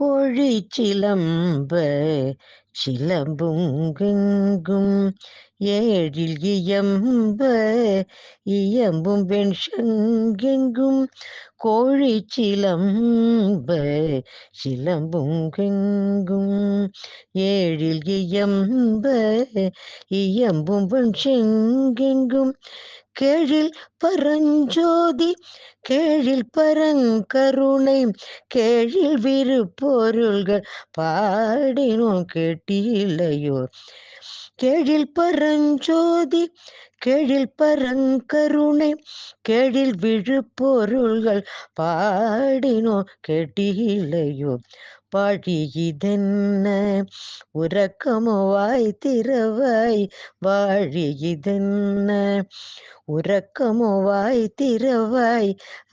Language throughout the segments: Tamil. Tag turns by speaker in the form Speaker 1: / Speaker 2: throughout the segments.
Speaker 1: கோழி சிலம்ப சிலம்புங்கெங்கும் ஏழில் இயம்ப இயம்பும் வெண் சங்கெங்கும் கோழி சிலம்ப சிலம்புங்கெங்கும் ஏழில் இயம்ப இயம்பும் வெண் செங்கெங்கும் கேழில் பரஞ்சோதி கேழில் பரங்கருணை கேழில் விருப்பொருள்கள் பாடினோம் கேட்டிலையோ கேழில் பரஞ்சோதி கேழில் பரங்கருணை கேழில் விழுப்பொருள்கள் பாடினோ கேட்டிலையோ பாழி இதென்ன? உறக்கமோ திறவாய்? வாழி இதென்ன? உறக்கமோ திறவாய்?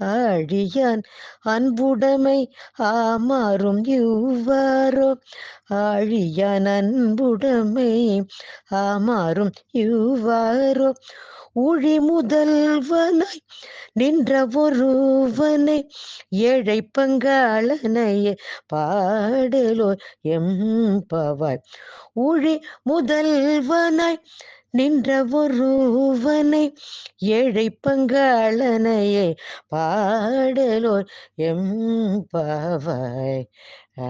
Speaker 1: அழியான் அன்புடைமை ஆமாறும் இவ்வாறோ அழியான் அன்புடைமை ஆமாறும் இவ்வாறோ ஊழி முதல்வனாய் நின்ற ஒருவனை ஏழை பங்காளனையே பாடலோ எம்பவாய் ஊழி முதல்வனாய் நின்ற ஒருவனை ஏழை பங்காளனையே பாடலோர் எம் பாவாய் ஆ